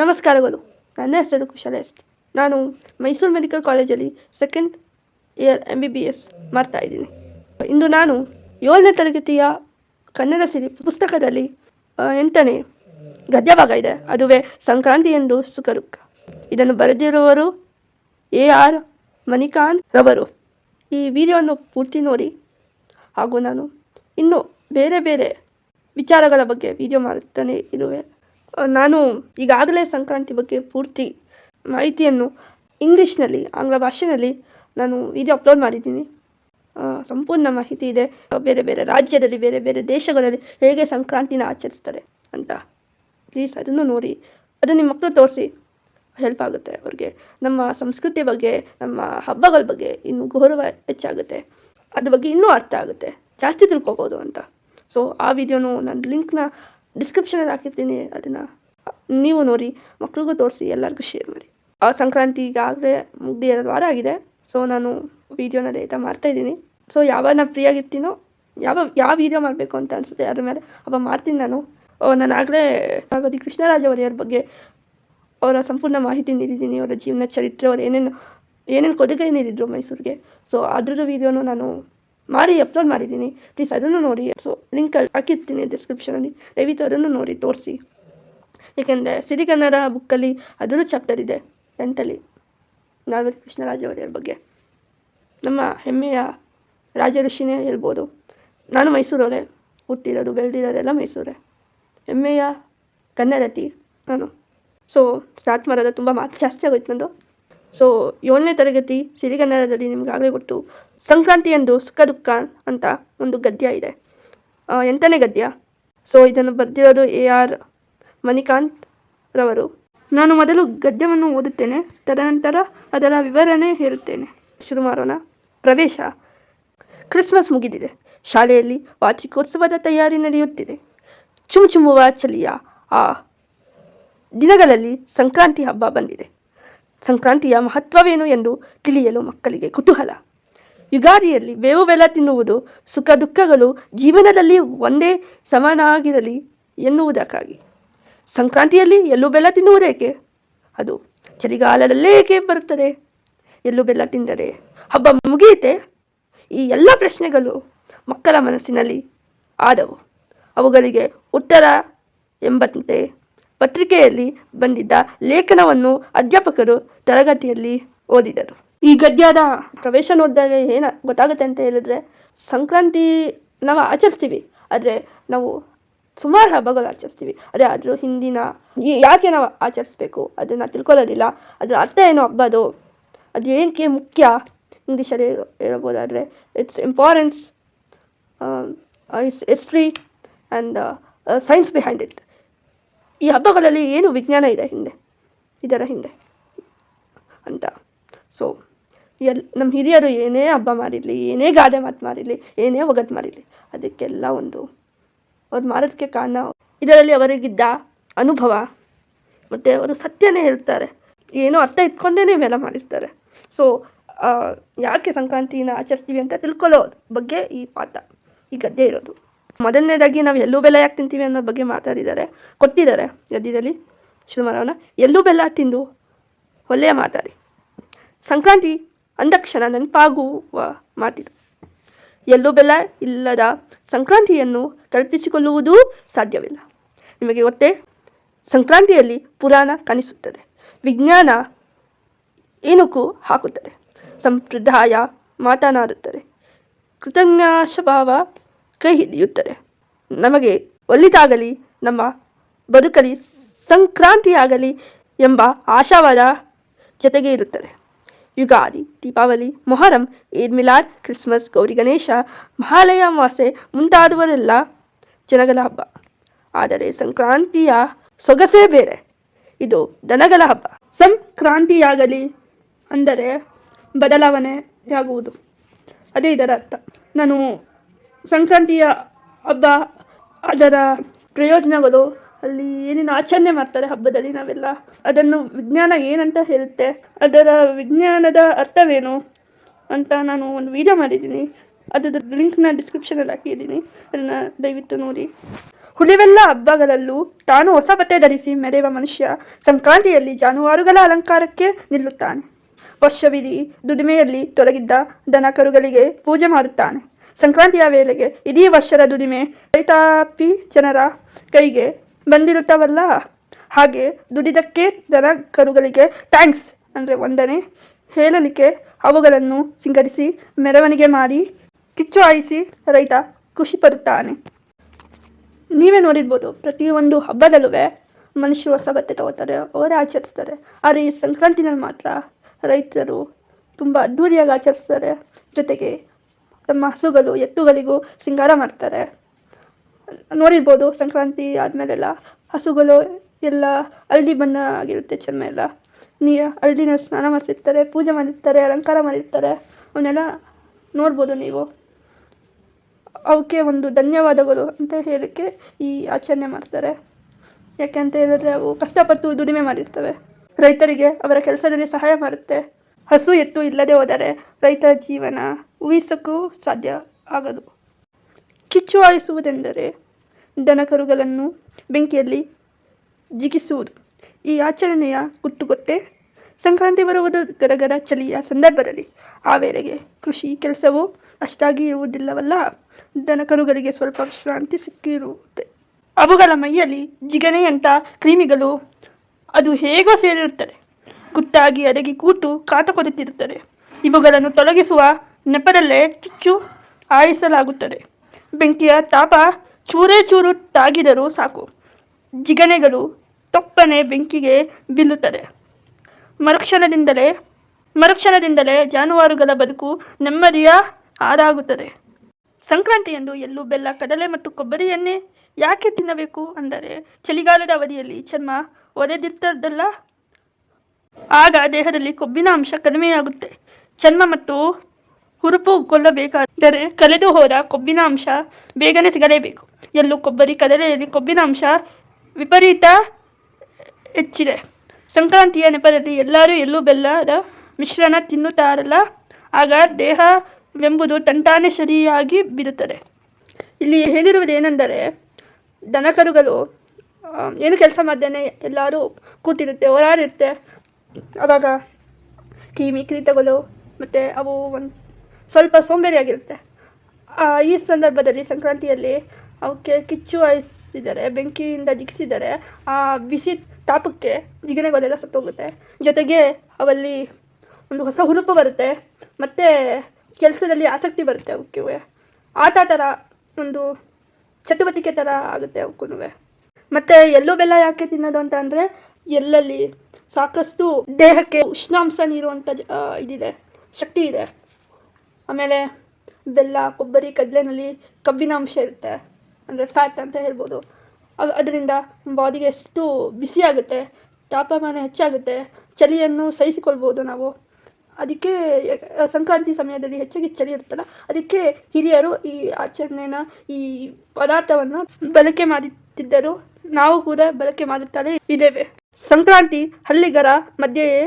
ನಮಸ್ಕಾರಗಳು. ನನ್ನ ಹೆಸರು ಕುಶಲ ಎಸ್. ನಾನು ಮೈಸೂರು ಮೆಡಿಕಲ್ ಕಾಲೇಜಲ್ಲಿ second year M B B S ಮಾಡ್ತಾ ಇದ್ದೀನಿ. ಇಂದು ನಾನು ಏಳನೇ ತರಗತಿಯ ಕನ್ನಡ ಸಿರಿ ಪುಸ್ತಕದಲ್ಲಿ ಎಂಟನೇ ಗದ್ಯಭಾಗ ಇದೆ. ಅದುವೇ ಸಂಕ್ರಾಂತಿ ಎಂದು ಸುಖ ದುಃಖ ಇದನ್ನು ಬರೆದಿರುವವರು ಎ ಆರ್ ಮಣಿಕಾಂತ್ ರವರು. ಈ ವಿಡಿಯೋವನ್ನು ಪೂರ್ತಿ ನೋಡಿ. ಹಾಗೂ ನಾನು ಇನ್ನೂ ಬೇರೆ ಬೇರೆ ವಿಚಾರಗಳ ಬಗ್ಗೆ ವಿಡಿಯೋ ಮಾಡುತ್ತಾನೆ ಇರುವೆ. ನಾನು ಈಗಾಗಲೇ ಸಂಕ್ರಾಂತಿ ಬಗ್ಗೆ ಪೂರ್ತಿ ಮಾಹಿತಿಯನ್ನು ಇಂಗ್ಲೀಷ್ನಲ್ಲಿ, ಆಂಗ್ಲ ಭಾಷೆಯಲ್ಲಿ ನಾನು ವಿಡಿಯೋ ಅಪ್ಲೋಡ್ ಮಾಡಿದ್ದೀನಿ. ಸಂಪೂರ್ಣ ಮಾಹಿತಿ ಇದೆ. ಬೇರೆ ಬೇರೆ ರಾಜ್ಯದಲ್ಲಿ, ಬೇರೆ ಬೇರೆ ದೇಶಗಳಲ್ಲಿ ಹೇಗೆ ಸಂಕ್ರಾಂತಿನ ಆಚರಿಸ್ತಾರೆ ಅಂತ ಪ್ಲೀಸ್ ಅದನ್ನು ನೋಡಿ. ಅದು ನಿಮ್ಮ ಮಕ್ಕಳು ತೋರಿಸಿ ಹೆಲ್ಪ್ ಆಗುತ್ತೆ. ಅವ್ರಿಗೆ ನಮ್ಮ ಸಂಸ್ಕೃತಿ ಬಗ್ಗೆ, ನಮ್ಮ ಹಬ್ಬಗಳ ಬಗ್ಗೆ ಇನ್ನೂ ಗೌರವ ಹೆಚ್ಚಾಗುತ್ತೆ. ಅದ್ರ ಬಗ್ಗೆ ಇನ್ನೂ ಅರ್ಥ ಆಗುತ್ತೆ. ಜಾಸ್ತಿ ತಿಳ್ಕೊಬೋದು ಅಂತ. ಸೊ ಆ ವಿಡಿಯೋನು ನಾನು ಲಿಂಕ್ನ ಡಿಸ್ಕ್ರಿಪ್ಷನಲ್ಲಿ ಹಾಕಿರ್ತೀನಿ, ಅದನ್ನು. ನೀವು ನೋಡಿ, ಮಕ್ಳಿಗೂ ತೋರಿಸಿ, ಎಲ್ಲರಿಗೂ ಶೇರ್ ಮಾಡಿ. ಆ ಸಂಕ್ರಾಂತಿ ಈಗಾಗಲೇ ಮುಗ್ದು ಎರಡು ವಾರ ಆಗಿದೆ. ಸೊ ನಾನು ವೀಡಿಯೋನ ಡೇಟಾ ಮಾಡ್ತಾಯಿದ್ದೀನಿ ಸೊ ಯಾವಾಗ ನಾನು ಫ್ರೀಯಾಗಿರ್ತೀನೋ ಯಾವ ಯಾವ ವೀಡಿಯೋ ಮಾಡಬೇಕು ಅಂತ ಅನಿಸುತ್ತೆ, ಅದ್ರ ಮೇಲೆ ಅವಾಗ ಮಾಡ್ತೀನಿ ನಾನು. ನಾನು ಆಗಲೇ ಪಾರ್ವತಿ ಕೃಷ್ಣರಾಜ ಒಡೆಯರ್ ಬಗ್ಗೆ ಅವರ ಸಂಪೂರ್ಣ ಮಾಹಿತಿ ನೀಡಿದ್ದೀನಿ, ಅವರ ಜೀವನ ಚರಿತ್ರೆ, ಅವ್ರು ಏನೇನು ಏನೇನು ಕೊಡುಗೆ ನೀಡಿದ್ರು ಮೈಸೂರಿಗೆ. ಸೊ ಅದ್ರದ್ದು ವೀಡಿಯೋನು ನಾನು ಮಾಡಿ ಅಪ್ಲೋಡ್ ಮಾಡಿದ್ದೀನಿ. ಪ್ಲೀಸ್ ಅದನ್ನು ನೋಡಿ. ಸೊ ಲಿಂಕ್ ಹಾಕಿರ್ತೀನಿ ಡಿಸ್ಕ್ರಿಪ್ಷನಲ್ಲಿ ದಯವಿಟ್ಟು ಅದನ್ನು ನೋಡಿ, ತೋರಿಸಿ. ಏಕೆಂದರೆ ಸಿರಿಗನ್ನಡ ಬುಕ್ಕಲ್ಲಿ ಅದರ ಚಾಪ್ಟರ್ ಇದೆ ಟೆಂತಲ್ಲಿ ನಾಲ್ವರಿ ಕೃಷ್ಣರಾಜ ಬಗ್ಗೆ. ನಮ್ಮ ಹೆಮ್ಮೆಯ ರಾಜ ಋಷಿನೇ ಹೇಳ್ಬೋದು. ನಾನು ಮೈಸೂರವರೇ. ಹುಟ್ಟಿರೋದು ಬೆಳೆದಿರೋದೆಲ್ಲ ಮೈಸೂರೇ. ಹೆಮ್ಮೆಯ ಕನ್ನಡತಿ ನಾನು. ಸೊ ಸ್ಟಾರ್ಟ್ ಮಾಡೋದು ತುಂಬ ಮಾತು ಜಾಸ್ತಿ ಆಗೋಯ್ತು ನಂದು. ಸೊ ಏಳನೇ ತರಗತಿ ಸಿರಿಗನ್ನಡದಲ್ಲಿ ನಿಮಗಾಗಲೇ ಗೊತ್ತು, ಸಂಕ್ರಾಂತಿ ಎಂದು ಸುಖ ದುಃಖ ಅಂತ ಒಂದು ಗದ್ಯ ಇದೆ. ಎಂಟನೇ ಗದ್ಯ. ಸೊ ಇದನ್ನು ಬರೆದಿರೋದು ಎ ಆರ್ ಮಣಿಕಾಂತ್ ರವರು. ನಾನು ಮೊದಲು ಗದ್ಯವನ್ನು ಓದುತ್ತೇನೆ, ತದನಂತರ ಅದರ ವಿವರಣೆ ಹೇಳುತ್ತೇನೆ ಶುರು ಮಾಡೋಣ. ಪ್ರವೇಶ. ಕ್ರಿಸ್ಮಸ್ ಮುಗಿದಿದೆ. ಶಾಲೆಯಲ್ಲಿ ವಾರ್ಷಿಕೋತ್ಸವದ ತಯಾರಿ ನಡೆಯುತ್ತಿದೆ. ಚುಮ್ ಚುಮ್ಮುವ ಚಳಿಯ ಆ ದಿನಗಳಲ್ಲಿ ಸಂಕ್ರಾಂತಿ ಹಬ್ಬ ಬಂದಿದೆ. ಸಂಕ್ರಾಂತಿಯ ಮಹತ್ವವೇನು ಎಂದು ತಿಳಿಯಲು ಮಕ್ಕಳಿಗೆ ಕುತೂಹಲ. ಯುಗಾದಿಯಲ್ಲಿ ಬೇವು ಬೆಲ್ಲ ತಿನ್ನುವುದು ಸುಖ ದುಃಖಗಳು ಜೀವನದಲ್ಲಿ ಒಂದೇ ಸಮನಾಗಿರಲಿ ಎನ್ನುವುದಕ್ಕಾಗಿ. ಸಂಕ್ರಾಂತಿಯಲ್ಲಿ ಎಲ್ಲೂ ಬೆಲ್ಲ ತಿನ್ನುವುದೇಕೆ ಅದು ಚಳಿಗಾಲದಲ್ಲೇ ಏಕೆ ಬರುತ್ತದೆ? ಎಲ್ಲೂ ಬೆಲ್ಲ ತಿಂದರೆ ಹಬ್ಬ ಮುಗಿಯುತ್ತೆ? ಈ ಎಲ್ಲ ಪ್ರಶ್ನೆಗಳು ಮಕ್ಕಳ ಮನಸ್ಸಿನಲ್ಲಿ ಆದವು. ಅವುಗಳಿಗೆ ಉತ್ತರ ಎಂಬಂತೆ ಪತ್ರಿಕೆಯಲ್ಲಿ ಬಂದಿದ್ದ ಲೇಖನವನ್ನು ಅಧ್ಯಾಪಕರು ತರಗತಿಯಲ್ಲಿ ಓದಿದರು. ಈ ಗದ್ಯದ ಪ್ರವೇಶ ನೋಡಿದಾಗ ಏನು ಗೊತ್ತಾಗುತ್ತೆ ಅಂತ ಹೇಳಿದ್ರೆ, ಸಂಕ್ರಾಂತಿ ನಾವು ಆಚರಿಸ್ತೀವಿ, ಆದರೆ ನಾವು ಸುಮಾರು ಹಬ್ಬಗಳು ಆಚರಿಸ್ತೀವಿ ಅದೇ ಅದ್ರ ಹಿಂದಿನ ಯಾಕೆ ನಾವು ಆಚರಿಸ್ಬೇಕು, ಅದನ್ನು ತಿಳ್ಕೊಳ್ಳೋದಿಲ್ಲ, ಅದರ ಅರ್ಥ ಏನು ಹಬ್ಬದು ಅದು ಏನಕ್ಕೆ ಮುಖ್ಯ, ಇಂಗ್ಲೀಷಲ್ಲಿ ಹೇಳ್ಬೋದಾದರೆ it's importance history and science behind it ಈ ಹಬ್ಬಗಳಲ್ಲಿ ಏನು ವಿಜ್ಞಾನ ಇದೆ ಹಿಂದೆ? ಇದರ ಹಿಂದೆ. ಅಂತ. ಸೊ ಎಲ್ ನಮ್ಮ ಹಿರಿಯರು ಏನೇ ಹಬ್ಬ ಮಾಡಿರಲಿ ಏನೇ ಗಾದೆ ಮಾತು ಮಾರಿರಲಿ, ಏನೇ ಒಗತ್ ಮಾರಿರಲಿ, ಅದಕ್ಕೆಲ್ಲ ಒಂದು, ಅವ್ರು ಮಾರೋದಕ್ಕೆ ಕಾರಣ ಇದರಲ್ಲಿ ಅವರಿಗಿದ್ದ ಅನುಭವ, ಮತ್ತು ಅವರು ಸತ್ಯನೇ ಹೇಳ್ತಾರೆ. ಏನೋ ಅರ್ಥ ಇಟ್ಕೊಂಡೇ ಇವೆಲ್ಲ ಮಾಡಿರ್ತಾರೆ. ಸೊ ಯಾಕೆ ಸಂಕ್ರಾಂತಿನ ಆಚರಿಸ್ತೀವಿ ಅಂತ ತಿಳ್ಕೊಳ್ಳೋ ಬಗ್ಗೆ ಈ ಪಾಠ. ಈ ಗದ್ದೆ ಇರೋದು. ಮೊದಲನೇದಾಗಿ ನಾವು ಎಲ್ಲೂ ಬೆಲ್ಲ ಯಾಕೆ ತಿಂತೀವಿ ಅನ್ನೋ ಬಗ್ಗೆ ಮಾತಾಡಿದ್ದಾರೆ. ಕೊಟ್ಟಿದ್ದಾರೆ ಗದ್ಯದಲ್ಲಿ ಶುರು ಎಲ್ಲೂ ಬೆಲ್ಲ ತಿಂದು ಒಳ್ಳೆಯ ಮಾತಾಡಿ. ಸಂಕ್ರಾಂತಿ ಅಂದಕ್ಷಣ ನೆನಪಾಗುವ ಮಾತಿದು. ಎಲ್ಲೂ ಬೆಲ್ಲ ಇಲ್ಲದ ಸಂಕ್ರಾಂತಿಯನ್ನು ಕಲ್ಪಿಸಿಕೊಳ್ಳುವುದೂ ಸಾಧ್ಯವಿಲ್ಲ. ನಿಮಗೆ ಗೊತ್ತೇ? ಸಂಕ್ರಾಂತಿಯಲ್ಲಿ ಪುರಾಣ ಕಾಣಿಸುತ್ತದೆ. ವಿಜ್ಞಾನ ಏನಕ್ಕೂ ಹಾಕುತ್ತದೆ. ಸಂಪ್ರದಾಯ ಮಾತನಾಡುತ್ತದೆ. ಕೃತಜ್ಞಾಶಭಾವ ಕೈ ಹಿಡಿಯುತ್ತದೆ. ನಮಗೆ ಒಲಿತಾಗಲಿ, ನಮ್ಮ ಬದುಕಲಿ ಸಂಕ್ರಾಂತಿಯಾಗಲಿ ಎಂಬ ಆಶಾವಾದ ಜೊತೆಗೆ ಇರುತ್ತದೆ. ಯುಗಾದಿ, ದೀಪಾವಳಿ, ಮೊಹರಂ, ಈದ್ ಮಿಲಾದ್, ಕ್ರಿಸ್ಮಸ್, ಗೌರಿ ಗಣೇಶ, ಮಹಾಲಯ ಮಾಸೆ ಮುಂತಾದವರೆಲ್ಲ ಜನಗಳ ಹಬ್ಬ. ಆದರೆ ಸಂಕ್ರಾಂತಿಯ ಸೊಗಸೇ ಬೇರೆ. ಇದು ದನಗಳ ಹಬ್ಬ. ಸಂಕ್ರಾಂತಿಯಾಗಲಿ ಅಂದರೆ ಬದಲಾವಣೆಯಾಗುವುದು. ಅದೇ ಇದರ ಅರ್ಥ. ನಾನು ಸಂಕ್ರಾಂತಿಯ ಹಬ್ಬ, ಅದರ ಪ್ರಯೋಜನಗಳು, ಅಲ್ಲಿ ಏನೇನು ಆಚರಣೆ ಮಾಡ್ತಾರೆ ಹಬ್ಬದಲ್ಲಿ ನಾವೆಲ್ಲ, ಅದನ್ನು ವಿಜ್ಞಾನ ಏನಂತ ಹೇಳುತ್ತೆ, ಅದರ ವಿಜ್ಞಾನದ ಅರ್ಥವೇನು ಅಂತ ನಾನು ಒಂದು ವಿಡಿಯೋ ಮಾಡಿದ್ದೀನಿ. ಅದರ ಲಿಂಕ್ನ ಡಿಸ್ಕ್ರಿಪ್ಷನಲ್ಲಿ ಹಾಕಿದ್ದೀನಿ. ಅದನ್ನು ದಯವಿಟ್ಟು ನೋಡಿ. ಹುಲಿವೆಲ್ಲ ಹಬ್ಬಗಳಲ್ಲೂ ತಾನು ಹೊಸ ಬಟ್ಟೆ ಧರಿಸಿ ಮೆರೆಯುವ ಮನುಷ್ಯ ಸಂಕ್ರಾಂತಿಯಲ್ಲಿ ಜಾನುವಾರುಗಳ ಅಲಂಕಾರಕ್ಕೆ ನಿಲ್ಲುತ್ತಾನೆ. ವರ್ಷವಿಡೀ ದುಡಿಮೆಯಲ್ಲಿ ತೊಡಗಿದ್ದ ದನ ಕರುಗಳಿಗೆ ಪೂಜೆ ಮಾಡುತ್ತಾನೆ. ಸಂಕ್ರಾಂತಿಯ ವೇಳೆಗೆ ಇಡೀ ವರ್ಷದ ದುಡಿಮೆ ರೈತಾಪಿ ಜನರ ಕೈಗೆ ಬಂದಿರುತ್ತವಲ್ಲ? ಹಾಗೆ ದುಡಿದಕ್ಕೆ ದನ ಕರುಗಳಿಗೆ ಥ್ಯಾಂಕ್ಸ್ ಅಂದರೆ ಒಂದನೇ ಹೇಳಲಿಕ್ಕೆ ಅವುಗಳನ್ನು ಸಿಂಗರಿಸಿ, ಮೆರವಣಿಗೆ ಮಾಡಿ ಕಿಚ್ಚು ಆಯಿಸಿ ರೈತ ಖುಷಿ ಪಡುತ್ತಾನೆ. ನೀವೇ ನೋಡಿರ್ಬೋದು, ಪ್ರತಿಯೊಂದು ಹಬ್ಬದಲ್ಲೂ ಮನುಷ್ಯರು ಹೊಸ ಬಟ್ಟೆ ತಗೋತಾರೆ, ಅವರೇ ಆಚರಿಸ್ತಾರೆ. ಆದರೆ ಈ ಸಂಕ್ರಾಂತಿನಲ್ಲಿ ಮಾತ್ರ ರೈತರು ತುಂಬ ಅದ್ಧೂರಿಯಾಗಿ ಆಚರಿಸ್ತಾರೆ. ಜೊತೆಗೆ ತಮ್ಮ ಹಸುಗಳು, ಎತ್ತುಗಳಿಗೂ ಸಿಂಗಾರ ಮಾಡ್ತಾರೆ. ನೋಡಿರ್ಬೋದು, ಸಂಕ್ರಾಂತಿ ಆದಮೇಲೆಲ್ಲ ಹಸುಗಳು ಎಲ್ಲ ಹಳದಿ ಬಣ್ಣ ಆಗಿರುತ್ತೆ ಚರ್ಮ ಎಲ್ಲ ನೀ ಹಳದಿನ ಸ್ನಾನ ಮಾಡಿಸಿರ್ತಾರೆ, ಪೂಜೆ ಮಾಡಿರ್ತಾರೆ, ಅಲಂಕಾರ ಮಾಡಿರ್ತಾರೆ. ಅವನ್ನೆಲ್ಲ ನೋಡ್ಬೋದು ನೀವು. ಅವಕ್ಕೆ ಒಂದು ಧನ್ಯವಾದಗಳು ಅಂತ ಹೇಳಕ್ಕೆ ಈ ಆಚರಣೆ ಮಾಡ್ತಾರೆ. ಯಾಕೆ ಅಂತ ಹೇಳಿದ್ರೆ ಅವು ಕಷ್ಟಪಟ್ಟು ದುಡಿಮೆ ಮಾಡಿರ್ತವೆ. ರೈತರಿಗೆ ಅವರ ಕೆಲಸದಲ್ಲಿ ಸಹಾಯ ಮಾಡುತ್ತೆ. ಹಸು ಎತ್ತು ಇಲ್ಲದೆ ಹೋದರೆ ರೈತರ ಜೀವನ ಊಹಿಸೋಕ್ಕೂ ಸಾಧ್ಯ ಆಗದು. ಕಿಚ್ಚು ಹಾಯಿಸುವುದೆಂದರೆ ದನಕರುಗಳನ್ನು ಬೆಂಕಿಯಲ್ಲಿ ಜಿಗಿಸುವುದು. ಈ ಆಚರಣೆಯ ಗೊತ್ತೇ ಸಂಕ್ರಾಂತಿ ಬರುವುದು ಗರಗರ ಚಳಿಯ ಸಂದರ್ಭದಲ್ಲಿ. ಆ ವೇಳೆಗೆ ಕೃಷಿ ಕೆಲಸವೂ ಅಷ್ಟಾಗಿ ಇರುವುದಿಲ್ಲವಲ್ಲ, ದನಕರುಗಳಿಗೆ ಸ್ವಲ್ಪ ವಿಶ್ರಾಂತಿ ಸಿಕ್ಕಿರುತ್ತೆ. ಅವುಗಳ ಮೈಯಲ್ಲಿ ಜಿಗಣೆಯಂಥ ಕ್ರಿಮಿಗಳು ಅದು ಹೇಗೋ ಸೇರಿರುತ್ತದೆ. ಗುಟ್ಟಾಗಿ ಅದಕ್ಕೆ ಕೂತು ಕಾಟ ಕೊಡುತ್ತಿರುತ್ತದೆ ಇವುಗಳನ್ನು ತೊಲಗಿಸುವ ನೆಪದಲ್ಲೇ ಚುಚ್ಚು ಹಾಯಿಸಲಾಗುತ್ತದೆ ಬೆಂಕಿಯ ತಾಪ ಚೂರೇ ಚೂರು ತಾಗಿದರೂ ಸಾಕು. ಜಿಗಣೆಗಳು ತೊಪ್ಪನೆ ಬೆಂಕಿಗೆ ಬಿಲ್ಲುತ್ತದೆ ಮರುಕ್ಷಣದಿಂದಲೇ ಮರುಕ್ಷಣದಿಂದಲೇ ಜಾನುವಾರುಗಳ ಬದುಕು ನೆಮ್ಮದಿಯ ಹಾರಾಗುತ್ತದೆ. ಸಂಕ್ರಾಂತಿಯಂದು ಎಲ್ಲೂ ಬೆಲ್ಲ, ಕಡಲೆ ಮತ್ತು ಕೊಬ್ಬರಿಯನ್ನೇ ಯಾಕೆ ತಿನ್ನಬೇಕು ಅಂದರೆ, ಚಳಿಗಾಲದ ಅವಧಿಯಲ್ಲಿ ಚರ್ಮ ಒಡೆದಿರ್ತದಲ್ಲ. ಆಗ ದೇಹದಲ್ಲಿ ಕೊಬ್ಬಿನ ಅಂಶ ಕಡಿಮೆಯಾಗುತ್ತೆ ಚರ್ಮ ಮತ್ತು ಹುರುಪು ಕೊಲ್ಲಬೇಕಾದರೆ ಕಳೆದು ಹೋದ ಕೊಬ್ಬಿನ ಅಂಶ ಬೇಗನೆ ಸಿಗಲೇಬೇಕು. ಎಲ್ಲೂ ಕೊಬ್ಬರಿ ಕಡಲೆಯಲ್ಲಿ ಕೊಬ್ಬಿನ ಅಂಶ ವಿಪರೀತ ಹೆಚ್ಚಿದೆ. ಸಂಕ್ರಾಂತಿಯ ನೆಪದಲ್ಲಿ ಎಲ್ಲರೂ ಎಲ್ಲೂ ಬೆಲ್ಲದ ಮಿಶ್ರಣ ತಿನ್ನುತ್ತಾರಲ್ಲ? ಆಗ ದೇಹವೆಂಬುದು ತಂಟಾನೆ ಸರಿಯಾಗಿ ಬಿಡುತ್ತದೆ. ಇಲ್ಲಿ ಹೇಳಿರುವುದೇನೆಂದರೆ, ದನಕರುಗಳು ಏನು ಕೆಲಸ ಮಾಡ್ದೇನೆ ಎಲ್ಲರೂ ಕೂತಿರುತ್ತೆ, ಓಡಾಡಿರುತ್ತೆ ಆವಾಗ ಕ್ರಿಮಿ ಕಿರೀಟಗಳು ಮತ್ತು ಅವು ಒಂದು ಸ್ವಲ್ಪ ಸೋಂಬೇರಿಯಾಗಿರುತ್ತೆ. ಈ ಸಂದರ್ಭದಲ್ಲಿ ಸಂಕ್ರಾಂತಿಯಲ್ಲಿ ಅವಕ್ಕೆ ಕಿಚ್ಚು ಹಾಯಿಸಿದರೆ ಬೆಂಕಿಯಿಂದ ಜಿಗಿಸಿದರೆ, ಆ ಬಿಸಿ ತಾಪಕ್ಕೆ ಜಿಗಣೆಗಳೆಲ್ಲ ಸತ್ತೋಗುತ್ತೆ. ಜೊತೆಗೆ ಅವಲ್ಲಿ ಒಂದು ಹೊಸ ಹುರುಪು ಬರುತ್ತೆ. ಮತ್ತು ಕೆಲಸದಲ್ಲಿ ಆಸಕ್ತಿ ಬರುತ್ತೆ ಅವಕ್ಕೆ. ಆಟ ಥರ ಒಂದು ಚಟುವಟಿಕೆ ಥರ ಆಗುತ್ತೆ ಅವಕ್ಕೂ ಮತ್ತು ಎಲ್ಲೋ ಬೆಲ್ಲ ಯಾಕೆ ತಿನ್ನೋದು ಅಂತ ಅಂದರೆ ಎಲ್ಲಲ್ಲಿ ಸಾಕಷ್ಟು ದೇಹಕ್ಕೆ ಉಷ್ಣಾಂಶ ನೀರುವಂಥ ಜ ಇದಿದೆ, ಶಕ್ತಿ ಇದೆ. ಆಮೇಲೆ ಬೆಲ್ಲ, ಕೊಬ್ಬರಿ, ಕಡಲೆನಲ್ಲಿ ಕಬ್ಬಿನ ಅಂಶ ಇರುತ್ತೆ. ಅಂದರೆ ಫ್ಯಾಟ್ ಅಂತ ಹೇಳ್ಬೋದು. ಅದು ಅದರಿಂದ ಬಾಡಿಗೆ ಎಷ್ಟು ಬಿಸಿಯಾಗುತ್ತೆ ತಾಪಮಾನ ಹೆಚ್ಚಾಗುತ್ತೆ, ಚಳಿಯನ್ನು ಸಹಿಸಿಕೊಳ್ಬೋದು ನಾವು. ಅದಕ್ಕೆ ಸಂಕ್ರಾಂತಿ ಸಮಯದಲ್ಲಿ ಹೆಚ್ಚಾಗಿ ಚಳಿ ಇರುತ್ತಲ್ಲ, ಅದಕ್ಕೆ ಹಿರಿಯರು ಈ ಆಚರಣೆನ, ಈ ಪದಾರ್ಥವನ್ನು ಬಳಕೆ ಮಾಡುತ್ತಿದ್ದರು ನಾವು ಕೂಡ ಬಳಕೆ ಮಾಡುತ್ತಲೇ ಇದ್ದೇವೆ. ಸಂಕ್ರಾಂತಿ ಹಳ್ಳಿಗರ ಮಧ್ಯೆಯೇ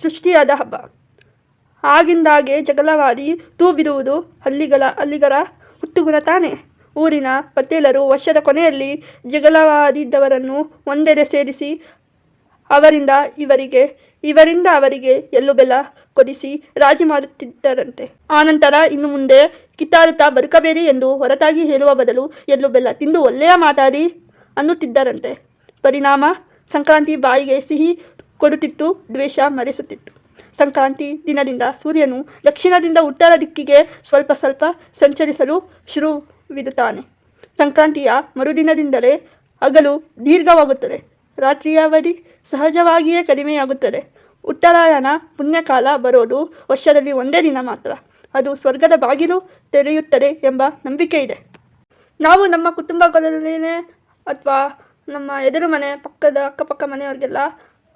ಸೃಷ್ಟಿಯಾದ ಹಬ್ಬ. ಆಗಿಂದಾಗೆ ಜಗಳವಾಡಿ ತೂಬಿರುವುದು ಹಳ್ಳಿಗಳ, ಹಳ್ಳಿಗರ ಹುಟ್ಟುಗುಣ ತಾನೆ. ಊರಿನ ಪಟೇಲರು ವರ್ಷದ ಕೊನೆಯಲ್ಲಿ ಜಗಳವಾಡಿದ್ದವರನ್ನು ಒಂದೆಡೆ ಸೇರಿಸಿ ಅವರಿಂದ ಇವರಿಗೆ, ಇವರಿಂದ ಅವರಿಗೆ ಎಳ್ಳು ಬೆಲ್ಲ ಕೊಡಿಸಿ ರಾಜಿ ಮಾಡುತ್ತಿದ್ದರಂತೆ. ಆನಂತರ ಇನ್ನು ಮುಂದೆ ಕಿತ್ತಾಡುತ್ತಾ ಬದುಕಬೇಡಿ ಎಂದು ಹೊರತಾಗಿ ಹೇಳುವ ಬದಲು ಎಲ್ಲು ಬೆಲ್ಲ ತಿಂದು ಒಳ್ಳೆಯ ಮಾತಾಡಿ ಅನ್ನುತ್ತಿದ್ದರಂತೆ. ಪರಿಣಾಮ ಸಂಕ್ರಾಂತಿ ಬಾಯಿಗೆ ಸಿಹಿ ಕೊಡುತ್ತಿತ್ತು, ದ್ವೇಷ ಮರೆಸುತ್ತಿತ್ತು. ಸಂಕ್ರಾಂತಿ ದಿನದಿಂದ ಸೂರ್ಯನು ದಕ್ಷಿಣದಿಂದ ಉತ್ತರ ದಿಕ್ಕಿಗೆ ಸ್ವಲ್ಪ ಸ್ವಲ್ಪ ಸಂಚರಿಸಲು ಶುರುವಿದುತ್ತಾನೆ ಸಂಕ್ರಾಂತಿಯ ಮರುದಿನದಿಂದಲೇ ಹಗಲು ದೀರ್ಘವಾಗುತ್ತದೆ. ರಾತ್ರಿಯ ಅವಧಿ ಸಹಜವಾಗಿಯೇ ಕಡಿಮೆಯಾಗುತ್ತದೆ. ಉತ್ತರಾಯಣ ಪುಣ್ಯಕಾಲ ಬರೋದು ವರ್ಷದಲ್ಲಿ ಒಂದೇ ದಿನ ಮಾತ್ರ. ಅದು ಸ್ವರ್ಗದ ಬಾಗಿಲು ತೆರೆಯುತ್ತದೆ ಎಂಬ ನಂಬಿಕೆ ಇದೆ ನಾವು ನಮ್ಮ ಕುಟುಂಬಗಳಲ್ಲಿನೇ ಅಥವಾ ನಮ್ಮ ಎದುರು ಮನೆ, ಪಕ್ಕದ ಅಕ್ಕಪಕ್ಕ ಮನೆಯವ್ರಿಗೆಲ್ಲ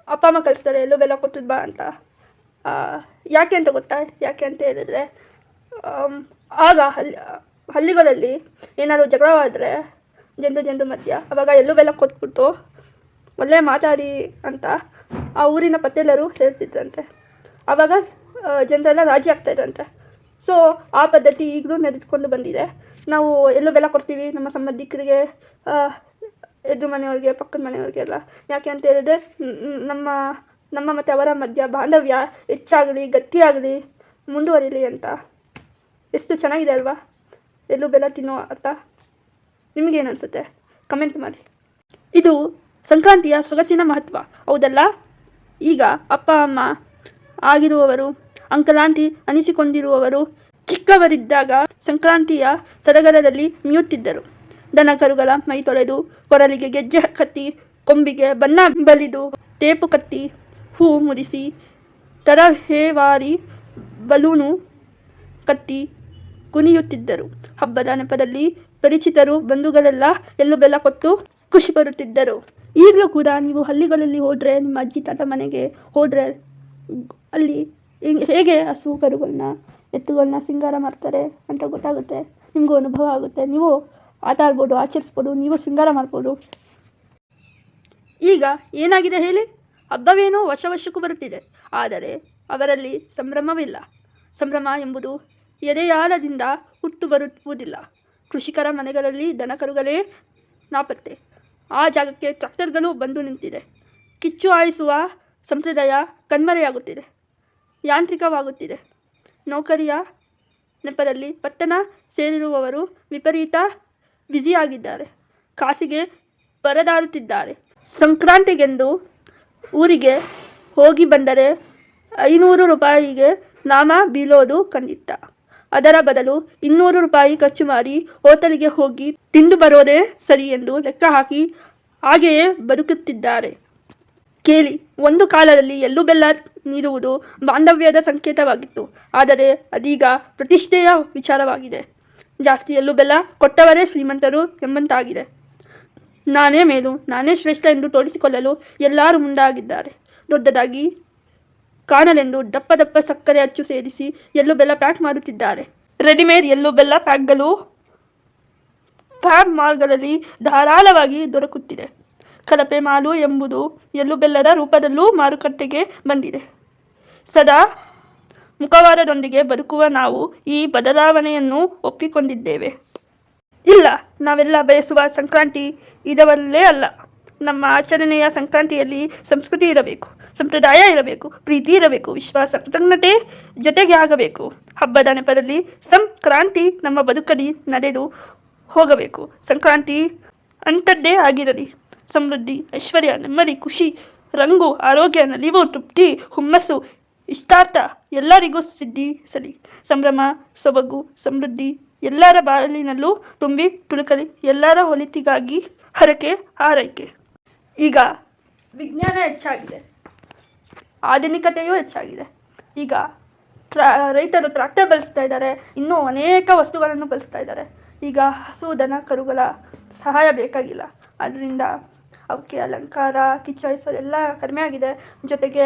ಅಪ್ಪ ಅಮ್ಮ ಕಲಿಸ್ತಾರೆ ಎಲ್ಲೋ ಬೆಲ್ಲ ಕೊಟ್ಟಿದ್ದು ಬಾ ಅಂತ. ಯಾಕೆ ಅಂತ ಗೊತ್ತಾ? ಯಾಕೆ ಅಂತ ಹೇಳಿದ್ರೆ ಆಗ ಹಲ್ಲಿ ಹಳ್ಳಿಗಳಲ್ಲಿ ಏನಾದರೂ ಜಗಳವಾದರೆ ಜನರು ಜನರು ಮಧ್ಯ ಅವಾಗ ಎಲ್ಲೂ ಬೆಲ್ಲ ಕೊಟ್ಬಿಟ್ಟು ಒಳ್ಳೆ ಮಾತಾಡಿ ಅಂತ ಆ ಊರಿನ ಪತ್ತೆಲ್ಲರೂ ಹೇಳ್ತಿದ್ರಂತೆ. ಆವಾಗ ಜನರೆಲ್ಲ ರಾಜಿ ಆಗ್ತಾಯಿದ್ರಂತೆ ಸೊ, ಆ ಪದ್ಧತಿ ಈಗಲೂ ನಡೆದುಕೊಂಡು ಬಂದಿದೆ. ನಾವು ಎಲ್ಲೂ ಬೆಲ್ಲ ಕೊಡ್ತೀವಿ, ನಮ್ಮ ಸಂಬಂಧಿಕರಿಗೆ ಎದುರು ಮನೆಯವ್ರಿಗೆ, ಪಕ್ಕದ ಮನೆಯವ್ರಿಗೆಲ್ಲ ಯಾಕೆ ಅಂತ ಹೇಳಿದ್ರೆ ನಮ್ಮ ನಮ್ಮ ಮತ್ತು ಅವರ ಮಧ್ಯ ಬಾಂಧವ್ಯ ಹೆಚ್ಚಾಗಲಿ, ಗಟ್ಟಿಯಾಗಲಿ ಮುಂದುವರಿಲಿ ಅಂತ. ಎಷ್ಟು ಚೆನ್ನಾಗಿದೆ ಅಲ್ವಾ? ಎಲ್ಲೂ ಬೆಲ್ಲ ತಿನ್ನೋ ಅರ್ಥ? ನಿಮಗೇನು ಅನಿಸುತ್ತೆ? ಕಮೆಂಟ್ ಮಾಡಿ. ಇದು ಸಂಕ್ರಾಂತಿಯ ಸೊಗಸಿನ ಮಹತ್ವ. ಹೌದಲ್ಲ? ಈಗ ಅಪ್ಪ, ಅಮ್ಮ ಆಗಿರುವವರು ಅಂಕಲ್ ಆಂಟಿ ಅನಿಸಿಕೊಂಡಿರುವವರು ಚಿಕ್ಕವರಿದ್ದಾಗ ಸಂಕ್ರಾಂತಿಯ ಸಡಗರದಲ್ಲಿ ಮಿಯುತ್ತಿದ್ದರು ದನ ಕರುಗಳ ಮೈ ತೊಳೆದು ಕೊರಲಿಗೆ ಗೆಜ್ಜೆ ಕತ್ತಿ, ಕೊಂಬಿಗೆ ಬಣ್ಣ ಬಲಿದು ತೇಪು ಕತ್ತಿ, ಹೂ ಮುರಿಸಿ ತರಹೇವಾರಿ ಬಲೂನು ಕತ್ತಿ ಕುಣಿಯುತ್ತಿದ್ದರು. ಹಬ್ಬದ ನೆಪದಲ್ಲಿ ಪರಿಚಿತರು ಬಂಧುಗಳೆಲ್ಲ ಎಳ್ಳು ಬೆಲ್ಲ ಕೊಟ್ಟು ಖುಷಿ ಪಡುತ್ತಿದ್ದರು. ಈಗಲೂ ಕೂಡ ನೀವು ಹಳ್ಳಿಗಳಲ್ಲಿ ಹೋದರೆ ನಿಮ್ಮ ಅಜ್ಜಿ ತಾತ ಮನೆಗೆ ಹೋದರೆ ಅಲ್ಲಿ ಹೇಗೆ ಹಸು ಕರುಗಳನ್ನ ಎತ್ತುಗಳನ್ನ ಸಿಂಗಾರ ಮಾಡ್ತಾರೆ ಅಂತ ಗೊತ್ತಾಗುತ್ತೆ. ನಿಮಗೂ ಅನುಭವ ಆಗುತ್ತೆ. ನೀವು ಆಟ ಆಡ್ಬೋದು, ಆಚರಿಸ್ಬೋದು, ನೀವು ಶೃಂಗಾರ ಮಾಡ್ಬೋದು. ಈಗ ಏನಾಗಿದೆ ಹೇಳಿ? ಹಬ್ಬವೇನೋ ವರ್ಷ ವರ್ಷಕ್ಕೂ ಬರುತ್ತಿದೆ. ಆದರೆ ಅವರಲ್ಲಿ ಸಂಭ್ರಮವಿಲ್ಲ. ಸಂಭ್ರಮ ಎಂಬುದು ಎದೆಯಾಳದಿಂದ ಹುಟ್ಟು ಬರುವುದಿಲ್ಲ. ಕೃಷಿಕರ ಮನೆಗಳಲ್ಲಿ ದನಕರುಗಳೇ ನಾಪತ್ತೆ. ಆ ಜಾಗಕ್ಕೆ ಟ್ರ್ಯಾಕ್ಟರ್ಗಳು ಬಂದು ನಿಂತಿದೆ. ಕಿಚ್ಚು ಹಾಯಿಸುವ ಸಂಪ್ರದಾಯ ಕಣ್ಮರೆಯಾಗುತ್ತಿದೆ. ಯಾಂತ್ರಿಕವಾಗುತ್ತಿದೆ. ನೌಕರಿಯ ನೆಪದಲ್ಲಿ ಪಟ್ಟಣ ಸೇರಿರುವವರು ವಿಪರೀತ ಬ್ಯುಸಿಯಾಗಿದ್ದಾರೆ. ಕಾಸಿಗೆ ಪರದಾಡುತ್ತಿದ್ದಾರೆ. ಸಂಕ್ರಾಂತಿಗೆಂದು ಊರಿಗೆ ಹೋಗಿ ಬಂದರೆ ಐನೂರು ರೂಪಾಯಿಗೆ ನಾಮ ಬೀಳೋದು ಖಂಡಿತ. ಅದರ ಬದಲು ಇನ್ನೂರು ರೂಪಾಯಿ ಖರ್ಚು ಮಾಡಿ ಹೋಟೆಲ್ಗೆ ಹೋಗಿ ತಿಂದು ಬರೋದೇ ಸರಿ ಎಂದು ಲೆಕ್ಕ ಹಾಕಿ ಹಾಗೆಯೇ ಬದುಕುತ್ತಿದ್ದಾರೆ. ಕೇಳಿ, ಒಂದು ಕಾಲದಲ್ಲಿ ಎಲ್ಲೂ ಬೆಲ್ಲ ನೀಡುವುದು ಬಾಂಧವ್ಯದ ಸಂಕೇತವಾಗಿತ್ತು. ಆದರೆ ಅದೀಗ ಪ್ರತಿಷ್ಠೆಯ ವಿಚಾರವಾಗಿದೆ. ಜಾಸ್ತಿ ಎಲ್ಲೂ ಬೆಲ್ಲ ಕೊಟ್ಟವರೇ ಶ್ರೀಮಂತರು ಎಂಬಂತಾಗಿದೆ. ನಾನೇ ಮೇಲು, ನಾನೇ ಶ್ರೇಷ್ಠ ಎಂದು ತೋರಿಸಿಕೊಳ್ಳಲು ಎಲ್ಲರೂ ಮುಂದಾಗಿದ್ದಾರೆ. ದೊಡ್ಡದಾಗಿ ಕಾಣಲೆಂದು ದಪ್ಪ ದಪ್ಪ ಸಕ್ಕರೆ ಅಚ್ಚು ಸೇರಿಸಿ ಎಲ್ಲೂ ಬೆಲ್ಲ ಪ್ಯಾಕ್ ಮಾಡುತ್ತಿದ್ದಾರೆ. ರೆಡಿಮೇಡ್ ಎಲ್ಲೂ ಬೆಲ್ಲ ಪ್ಯಾಕ್ಗಳು ಫ್ಯಾಬ್ ಮಾಲ್ಗಳಲ್ಲಿ ಧಾರಾಳವಾಗಿ ದೊರಕುತ್ತಿದೆ. ಕಳಪೆ ಮಾಲು ಎಂಬುದು ಎಲ್ಲೂ ಬೆಲ್ಲದ ರೂಪದಲ್ಲೂ ಮಾರುಕಟ್ಟೆಗೆ ಬಂದಿದೆ. ಸದಾ ಮುಖವಾಡದೊಂದಿಗೆ ಬದುಕುವ ನಾವು ಈ ಬದಲಾವಣೆಯನ್ನು ಒಪ್ಪಿಕೊಂಡಿದ್ದೇವೆ. ಇಲ್ಲ, ನಾವೆಲ್ಲ ಬಯಸುವ ಸಂಕ್ರಾಂತಿ ಇದವಲ್ಲೇ ಅಲ್ಲ. ನಮ್ಮ ಆಚರಣೆಯ ಸಂಕ್ರಾಂತಿಯಲ್ಲಿ ಸಂಸ್ಕೃತಿ ಇರಬೇಕು, ಸಂಪ್ರದಾಯ ಇರಬೇಕು, ಪ್ರೀತಿ ಇರಬೇಕು, ವಿಶ್ವಾಸ, ಕೃತಜ್ಞತೆ ಜೊತೆಗೆ ಆಗಬೇಕು. ಹಬ್ಬದ ನೆಪದಲ್ಲಿ ಸಂಕ್ರಾಂತಿ ನಮ್ಮ ಬದುಕಲ್ಲಿ ನಡೆದು ಹೋಗಬೇಕು. ಸಂಕ್ರಾಂತಿ ಅಂಥದ್ದೇ ಆಗಿರಲಿ. ಸಮೃದ್ಧಿ, ಐಶ್ವರ್ಯ, ನೆಮ್ಮದಿ, ಖುಷಿ, ರಂಗು, ಆರೋಗ್ಯ, ನಲಿವು, ತೃಪ್ತಿ, ಹುಮ್ಮಸ್ಸು ಇಷ್ಟಾರ್ಥ ಎಲ್ಲರಿಗೂ ಸಿದ್ಧಿ ಸರಿ ಸಂಭ್ರಮ, ಸೊಬಗು, ಸಮೃದ್ಧಿ ಎಲ್ಲರ ಬಾಳಿನಲ್ಲೂ ತುಂಬಿ ತುಳುಕಲಿ, ಎಲ್ಲರ ಒಲಿತಿಗಾಗಿ ಹರಕೆ ಆರೈಕೆ ಈಗ ವಿಜ್ಞಾನ ಹೆಚ್ಚಾಗಿದೆ. ಆಧುನಿಕತೆಯೂ ಹೆಚ್ಚಾಗಿದೆ. ಈಗ ಟ್ರಾ, ರೈತರು ಟ್ರ್ಯಾಕ್ಟರ್ ಬಳಸ್ತಾ ಇದ್ದಾರೆ. ಇನ್ನೂ ಅನೇಕ ವಸ್ತುಗಳನ್ನು ಬಳಸ್ತಾ ಇದ್ದಾರೆ. ಈಗ ಹಸು, ದನ, ಕರುಗಳ ಸಹಾಯ ಬೇಕಾಗಿಲ್ಲ. ಅದರಿಂದ ಅವಕ್ಕೆ ಅಲಂಕಾರ ಕಿಚ್ಚಾಯಿಸೋದು ಎಲ್ಲ ಕಡಿಮೆ ಆಗಿದೆ. ಜೊತೆಗೆ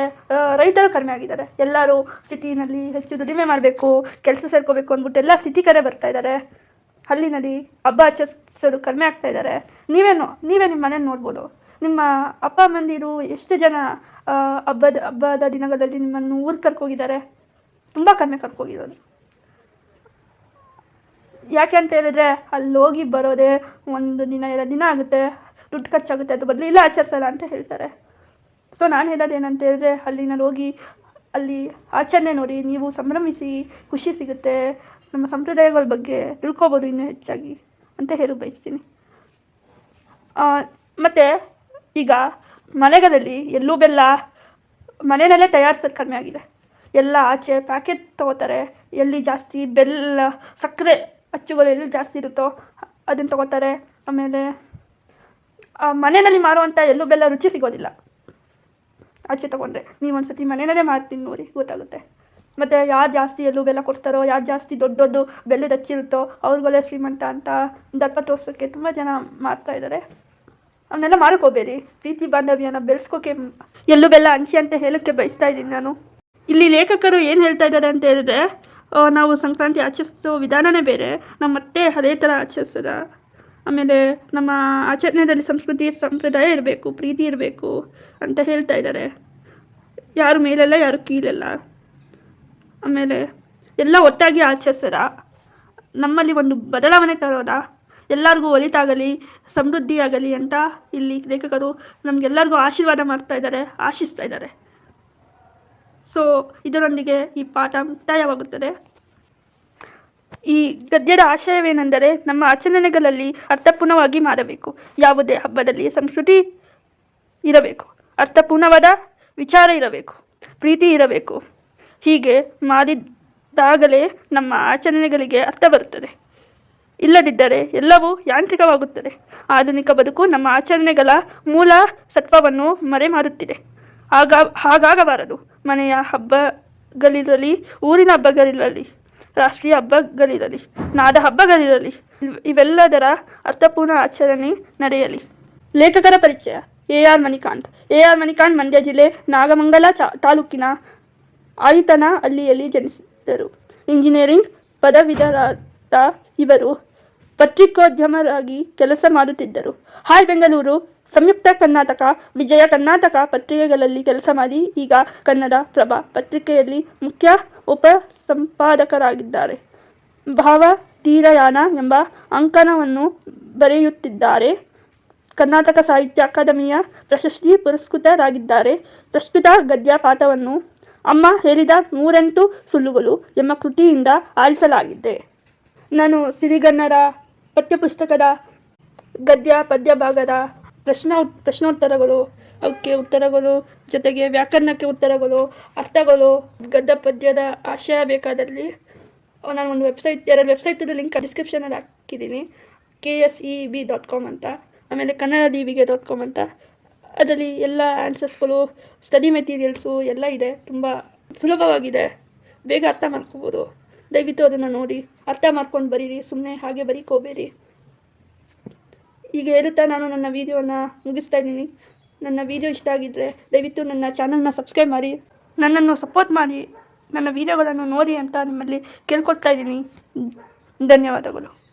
ರೈತರು ಕಡಿಮೆ ಆಗಿದ್ದಾರೆ. ಎಲ್ಲರೂ ಸಿಟಿನಲ್ಲಿ ಹೆಚ್ಚು ದುಡಿಮೆ ಮಾಡಬೇಕು, ಕೆಲಸ ಸೇರ್ಕೋಬೇಕು ಅಂದ್ಬಿಟ್ಟು ಎಲ್ಲ ಸಿಟಿ ಕಡೆ ಬರ್ತಾ ಇದ್ದಾರೆ. ಹಳ್ಳಿನಲ್ಲಿ ಹಬ್ಬ ಆಚರಿಸೋದು ಕಡಿಮೆ ಆಗ್ತಾ ಇದ್ದಾರೆ. ನೀವೇನು, ನೀವೇ ನಿಮ್ಮ ಮನೇಲಿ ನೋಡ್ಬೋದು. ನಿಮ್ಮ ಅಪ್ಪ, ಅಮ್ಮಂದಿರು ಎಷ್ಟು ಜನ ಹಬ್ಬದ ಹಬ್ಬದ ದಿನಗಳಲ್ಲಿ ನಿಮ್ಮನ್ನು ಊರು ಕರ್ಕೋಗಿದ್ದಾರೆ? ತುಂಬ ಕಡಿಮೆ ಕರ್ಕೋಗಿರೋದು. ಯಾಕೆ ಅಂತ ಹೇಳಿದ್ರೆ ಅಲ್ಲಿ ಹೋಗಿ ಬರೋದೇ ಒಂದು ದಿನ, ಎರಡು ದಿನ ಆಗುತ್ತೆ. ದುಡ್ಡು ಖರ್ಚಾಗುತ್ತೆ ಅದು ಬದಲು ಇಲ್ಲ ಆಚರಿಸಲ್ಲ ಅಂತ ಹೇಳ್ತಾರೆ. ಸೊ ನಾನು ಹೇಳೋದು ಏನಂತ ಹೇಳಿದ್ರೆ ನಾನು ಹೋಗಿ, ಅಲ್ಲಿ ಆಚರಣೆ ನೋಡಿ, ನೀವು ಸಂಭ್ರಮಿಸಿ, ಖುಷಿ ಸಿಗುತ್ತೆ, ನಮ್ಮ ಸಂಪ್ರದಾಯಗಳ ಬಗ್ಗೆ ತಿಳ್ಕೊಬೋದು ಇನ್ನೂ ಹೆಚ್ಚಾಗಿ ಅಂತ ಹೇಳಿ ಬಯಸ್ತೀನಿ. ಮತ್ತು ಈಗ ಮನೆಗಳಲ್ಲಿ ಎಲ್ಲೂ ಬೆಲ್ಲ ಮನೆಯಲ್ಲೇ ತಯಾರಿಸೋದು ಕಡಿಮೆ ಆಗಿದೆ. ಎಲ್ಲ ಆಚೆ ಪ್ಯಾಕೆಟ್ ತೊಗೋತಾರೆ, ಎಲ್ಲಿ ಜಾಸ್ತಿ ಬೆಲ್ಲ, ಸಕ್ಕರೆ ಅಚ್ಚುಗಳು ಎಲ್ಲಿ ಜಾಸ್ತಿ ಇರುತ್ತೋ ಅದನ್ನು ತೊಗೋತಾರೆ, ಆಮೇಲೆ ಮನೆಯಲ್ಲಿ ಮಾರುವಂಥ ಎಲ್ಲೂ ಬೆಲ್ಲ ರುಚಿ ಸಿಗೋದಿಲ್ಲ. ಆಚೆ ತೊಗೊಂಡ್ರೆ. ನೀವು ಒಂದು ಸತಿ ಮನೆಯಲ್ಲೇ ಮಾಡ್ತೀನಿ ನೋಡಿ, ಗೊತ್ತಾಗುತ್ತೆ. ಮತ್ತು ಯಾರು ಜಾಸ್ತಿ ಎಲ್ಲೂ ಬೆಲ್ಲ ಕೊಡ್ತಾರೋ, ಯಾರು ಜಾಸ್ತಿ ದೊಡ್ಡ ದೊಡ್ಡ ಬೆಲ್ಲದ ಹಚ್ಚಿರುತ್ತೋ ಅವ್ರುಗಳೇ ಶ್ರೀಮಂತ ಅಂತ ದರ್ಪ ತೋರ್ಸೋಕ್ಕೆ ತುಂಬ ಜನ ಮಾಡ್ತಾ ಇದ್ದಾರೆ ಅವನ್ನೆಲ್ಲ ಮಾಡ್ಕೋಬೇಡಿ ಪ್ರೀತಿ ಬಾಂಧವ್ಯನ ಬೆಳೆಸ್ಕೋಕೆ ಎಲ್ಲೂ ಬೆಲ್ಲ ಹಂಚಿ ಅಂತ ಹೇಳೋಕ್ಕೆ ಬಯಸ್ತಾ ಇದ್ದೀನಿ ನಾನು. ಇಲ್ಲಿ ಲೇಖಕರು ಏನು ಹೇಳ್ತಾ ಇದ್ದಾರೆ ಅಂತ ಹೇಳಿದ್ರೆ ನಾವು ಸಂಕ್ರಾಂತಿ ಆಚರಿಸೋ ವಿಧಾನನೇ ಬೇರೆ. ನಮ್ಮ ಮತ್ತೆ ಅದೇ ಥರ ಆಚರಿಸೋದ. ಆಮೇಲೆ ನಮ್ಮ ಆಚರಣೆಯಲ್ಲಿ ಸಂಸ್ಕೃತಿ ಸಂಪ್ರದಾಯ ಇರಬೇಕು, ಪ್ರೀತಿ ಇರಬೇಕು ಅಂತ ಹೇಳ್ತಾ ಇದ್ದಾರೆ. ಯಾರು ಮೇಲೆಲ್ಲ, ಯಾರು ಕೀಳೆಲ್ಲ ಆಮೇಲೆ ಎಲ್ಲ ಒಟ್ಟಾಗಿ ಆಚರಿಸರ. ನಮ್ಮಲ್ಲಿ ಒಂದು ಬದಲಾವಣೆ ತರೋದಾ. ಎಲ್ಲರಿಗೂ ಒಲಿತಾಗಲಿ, ಸಮೃದ್ಧಿಯಾಗಲಿ ಅಂತ ಇಲ್ಲಿ ಲೇಖಕರು ನಮಗೆಲ್ಲರಿಗೂ ಆಶೀರ್ವಾದ ಮಾಡ್ತಾ ಇದ್ದಾರೆ, ಆಶಿಸ್ತಾ ಇದ್ದಾರೆ. ಸೊ ಇದರೊಂದಿಗೆ ಈ ಪಾಠ ಮುಕ್ತಾಯವಾಗುತ್ತದೆ. ಈ ಗದ್ಯದ ಆಶಯವೇನೆಂದರೆ ನಮ್ಮ ಆಚರಣೆಗಳಲ್ಲಿ ಅರ್ಥಪೂರ್ಣವಾಗಿ ಮಾಡಬೇಕು ಯಾವುದೇ ಹಬ್ಬದಲ್ಲಿ ಸಂಸ್ಕೃತಿ ಇರಬೇಕು. ಅರ್ಥಪೂರ್ಣವಾದ ವಿಚಾರ ಇರಬೇಕು. ಪ್ರೀತಿ ಇರಬೇಕು. ಹೀಗೆ ಮಾಡಿದಾಗಲೇ ನಮ್ಮ ಆಚರಣೆಗಳಿಗೆ ಅರ್ಥ ಬರುತ್ತದೆ. ಇಲ್ಲದಿದ್ದರೆ ಎಲ್ಲವೂ ಯಾಂತ್ರಿಕವಾಗುತ್ತದೆ. ಆಧುನಿಕ ಬದುಕು ನಮ್ಮ ಆಚರಣೆಗಳ ಮೂಲ ಸತ್ವವನ್ನು ಮರೆಮಾರುತ್ತಿದೆ ಆಗ ಹಾಗಾಗಬಾರದು. ಮನೆಯ ಹಬ್ಬಗಳಿರಲಿ, ಊರಿನ ಹಬ್ಬಗಳಿರಲಿ ರಾಷ್ಟ್ರೀಯ ಹಬ್ಬಗಳಿರಲಿ ನಾಡ ಹಬ್ಬಗಳಿರಲಿ ಇವ್- ಇವೆಲ್ಲದರ ಅರ್ಥಪೂರ್ಣ ಆಚರಣೆ ನಡೆಯಲಿ. ಲೇಖಕರ ಪರಿಚಯ, A R Manikanth. A R Manikanth Mandya ಜಿಲ್ಲೆ ನಾಗಮಂಗಲ ಚಾ, ತಾಲೂಕಿನ ಆಯುತನ ಹಳ್ಳಿಯಲ್ಲಿ ಜನಿಸಿದರು ಇಂಜಿನಿಯರಿಂಗ್ ಪದವೀಧರಾದ ಇವರು ಪತ್ರಿಕೋದ್ಯಮರಾಗಿ ಕೆಲಸ ಮಾಡುತ್ತಿದ್ದರು. ಹಾಯ್ ಬೆಂಗಳೂರು ಸಂಯುಕ್ತ ಕರ್ನಾಟಕ, ವಿಜಯ ಕರ್ನಾಟಕ ಪತ್ರಿಕೆಗಳಲ್ಲಿ ಕೆಲಸ ಮಾಡಿ, ಈಗ ಕನ್ನಡ ಪ್ರಭ ಪತ್ರಿಕೆಯಲ್ಲಿ ಮುಖ್ಯ ಉಪ ಸಂಪಾದಕರಾಗಿದ್ದಾರೆ ಭಾವ ತೀರಯಾನ ಎಂಬ ಅಂಕನವನ್ನು ಬರೆಯುತ್ತಿದ್ದಾರೆ. ಕರ್ನಾಟಕ ಸಾಹಿತ್ಯ ಅಕಾಡೆಮಿಯ ಪ್ರಶಸ್ತಿ ಪುರಸ್ಕೃತರಾಗಿದ್ದಾರೆ. ಪ್ರಸ್ತುತ ಗದ್ಯ ಪಾಠವನ್ನು ಅಮ್ಮ ಹೇಳಿದ ನೂರೆಂಟು ಸುಳ್ಳುಗಳು ಎಂಬ ಕೃತಿಯಿಂದ ಆರಿಸಲಾಗಿದೆ ನಾನು ಸಿರಿಗನ್ನರ ಪಠ್ಯಪುಸ್ತಕದ ಗದ್ಯ ಪದ್ಯ ಭಾಗದ ಪ್ರಶ್ನ ಪ್ರಶ್ನೋತ್ತರಗಳು, ಅವಕ್ಕೆ ಉತ್ತರಗಳು, ಜೊತೆಗೆ ವ್ಯಾಕರಣಕ್ಕೆ ಉತ್ತರಗಳು, ಅರ್ಥಗಳು ಗದ್ಯ ಪದ್ಯದ ಆಶಯ ಬೇಕಾದಲ್ಲಿ ನಾನು ಒಂದು ವೆಬ್ಸೈಟ್ ಎರಡು ವೆಬ್ಸೈಟದ ಲಿಂಕ್ ಡಿಸ್ಕ್ರಿಪ್ಷನಲ್ಲಿ ಹಾಕಿದ್ದೀನಿ K S E B dot com ಅಂತ. ಆಮೇಲೆ ಕನ್ನಡ ಡಿ ವಿಗೆ ಡಾಟ್ ಕಾಮ್ ಅಂತ. ಅದರಲ್ಲಿ ಎಲ್ಲ ಆನ್ಸರ್ಸ್ಗಳು ಸ್ಟಡಿ ಮೆಟೀರಿಯಲ್ಸು ಎಲ್ಲ ಇದೆ. ತುಂಬ ಸುಲಭವಾಗಿದೆ. ಬೇಗ ಅರ್ಥ ಮಾಡ್ಕೋಬೋದು. ದಯವಿಟ್ಟು ಅದನ್ನು ನೋಡಿ. ಅರ್ಥ ಮಾಡ್ಕೊಂಡು ಬರೀರಿ. ಸುಮ್ಮನೆ ಹಾಗೆ ಬರೀಕೋಬೇಡಿ. ಈಗ ಹೇಳುತ್ತಾ ನಾನು ನನ್ನ ವೀಡಿಯೋನ ಮುಗಿಸ್ತಾ ಇದ್ದೀನಿ. ನನ್ನ ವೀಡಿಯೋ ಇಷ್ಟ ಆಗಿದ್ದರೆ ದಯವಿಟ್ಟು ನನ್ನ ಚಾನಲ್ನ ಸಬ್ಸ್ಕ್ರೈಬ್ ಮಾಡಿ. ನನ್ನನ್ನು ಸಪೋರ್ಟ್ ಮಾಡಿ. ನನ್ನ ವೀಡಿಯೋಗಳನ್ನು ನೋಡಿ ಅಂತ ನಿಮ್ಮಲ್ಲಿ ಕೇಳ್ಕೊಳ್ತಾ ಇದ್ದೀನಿ. ಧನ್ಯವಾದಗಳು.